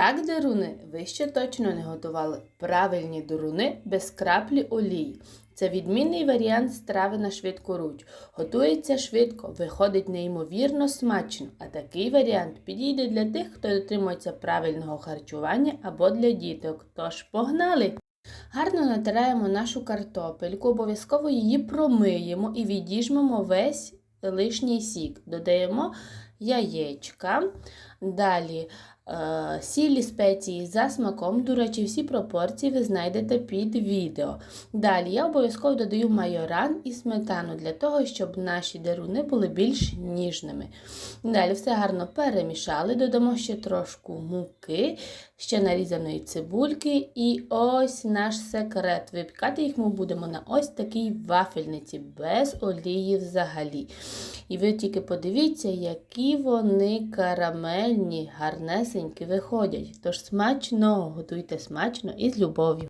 Так, деруни, ви ще точно не готували правильні деруни без краплі олії. Це відмінний варіант страви на швидкоруч. Готується швидко, виходить неймовірно смачно, а такий варіант підійде для тих, хто дотримується правильного харчування або для діток. Тож погнали! Гарно натираємо нашу картопельку, обов'язково її промиємо і відіжмемо весь лишній сік. Додаємо яєчка, далі сілі спеції за смаком. До речі, всі пропорції ви знайдете під відео. Далі я обов'язково додаю майоран і сметану для того, щоб наші деруни були більш ніжними. Далі все гарно перемішали, додамо ще трошку муки, ще нарізаної цибульки. І ось наш секрет. Випікати їх ми будемо на ось такій вафельниці, без олії взагалі. І ви тільки подивіться, які вони карамельні, гарнесенькі виходять. Тож смачно, готуйте смачно і з любов'ю.